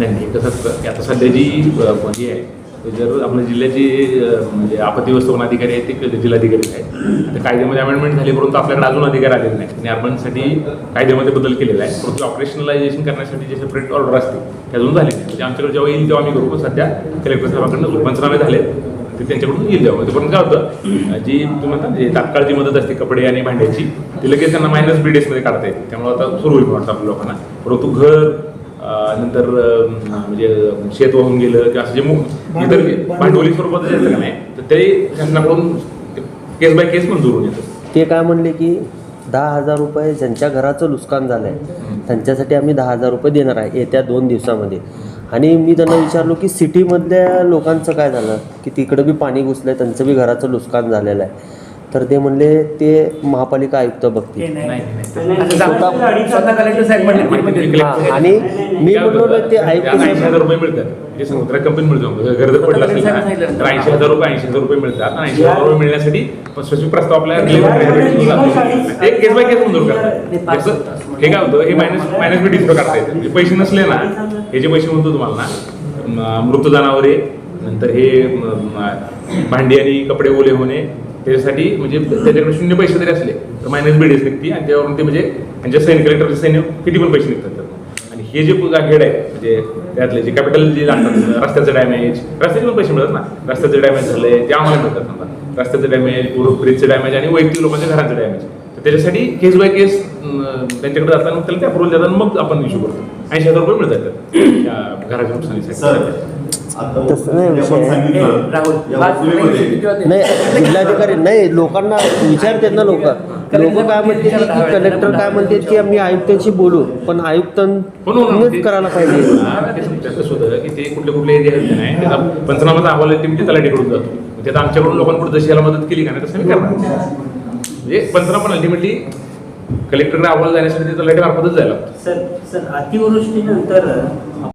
नाही नाही कसं आता सध्या जी हे आहे जर आपल्या जिल्ह्याचे म्हणजे आपत्ती व्यवस्थापन अधिकारी आहेत ते जिल्हाधिकारी आहेत. तर कायद्यामध्ये अमेंडमेंट झाली परंतु आपल्याकडे अजून अधिकार आलेले नाही आणि अर्बनसाठी कायद्यामध्ये बदल केलेला आहे. परंतु ऑपरेशनलायझेशन करण्यासाठी जे सेपरेट ऑर्डर असते ते अजून झाले नाही म्हणजे आमच्याकडे जेव्हा येईल तेव्हा आम्ही करू. सध्या कलेक्टर साहेबांकडनं पंचनामे झाले ते त्यांच्याकडून येईल तेव्हा तोपर्यंत काय होतं जी तुम्ही म्हणता जे तात्काळ जी मदत असते कपडे आणि भांड्याची ती लगेच त्यांना मायनस बी डेजमध्ये काढता येते. त्यामुळे आता सुरू होईल वाटतं आपल्या लोकांना. परंतु घर नंतर म्हणजे शेत वाहून गेलं किंवा असं जे मु- इतर भांडवली. स्वरूपात जे असतं का नाही तर ते शासनाकडून केस बाय केस मंजूर होऊन येतं. ते काय म्हणले की दहा हजार रुपये ज्यांच्या घराचं नुकसान झालं आहे त्यांच्यासाठी आम्ही दहा हजार रुपये देणार आहे येत्या दोन दिवसामध्ये. आणि मी त्यांना विचारलो की सिटीमधल्या लोकांचं काय झालं? की तिकडं बी पाणी घुसलं आहे त्यांचं बी घराचं नुकसान झालेलं आहे. तर ते म्हणले ते महापालिका आयुक्त बघतील. नाही, नाही, नाही. स्वतः कलेक्टर साहेब म्हणले हां, आणि मी म्हणलो ना ते आयुक्त ऐंशी साहेब हजार रुपये मिळतात. हे सांगतो त्याला कंपनी मिळतो पडलं असेल ना, तर ऐंशी हजार रुपये ऐंशी हजार रुपये मिळतात. आणि ऐंशी हजार रुपये मिळण्यासाठी स्पेसिफिक प्रस्ताव आपल्या ते केस बाय केस मंजूर करतात. जसं हे काय होतं हे मायनस मायनस बी डिस्प्रो करता येते. म्हणजे पैसे नसले ना हे जे पैसे म्हणतो तुम्हाला ना म, मृत जनावरे नंतर हे म, म, भांडी आणि कपडे ओले होणे त्याच्यासाठी म्हणजे त्याच्याकडे शून्य पैसे जरी असले तर मायनस बी डेज निघते आणि त्यावरून ते म्हणजे त्यांच्या सैन्य कलेक्टरचे सैन्य किती पण पैसे निघतात आणि हे जे हेड आहे म्हणजे त्यातले जे कॅपिटल जे लागतात रस्त्याचं डॅमेज रस्त्याचे पण पैसे मिळतात ना. रस्त्याचं डॅमेज झालंय ते आम्हाला मिळतात समजा. रस्त्याचं डॅमेज पूर्व ब्रिजचं डॅमेज आणि वैयक्तिक लोकांच्या घराचं डॅमेज तर त्याच्यासाठी केस बाय केस त्यांच्याकडे जाताना त्याला ते अप्रुव्हल देतात मग आपण इश्यू करतो. ऐंशी हजार रुपये मिळतात घराच्या नुकसानीसाठी. तसं नाही विषय. राहुल नाही जिल्हाधिकारी नाही लोकांना विचारतात ना लोक. लोक काय म्हणते की कलेक्टर काय म्हणते की आम्ही आयुक्तांशी बोलू पण. आयुक्तांनीच करायला पाहिजे. की ते कुठले कुठले एरिया नाही त्याचा पंचनामाचा अहवाल आहे ते म्हणजे तलाठीकडून जातो. ते आता आमच्याकडून लोकांकडून जशी याला मदत केली का नाही तसं मी करणार. म्हणजे पंचनामा पण अल्टिमेटली कलेक्टरकडे अहवाल जाण्यासाठी तलाठी मार्फतच जायला लागतं. Sir sir अतिवृष्टीनंतर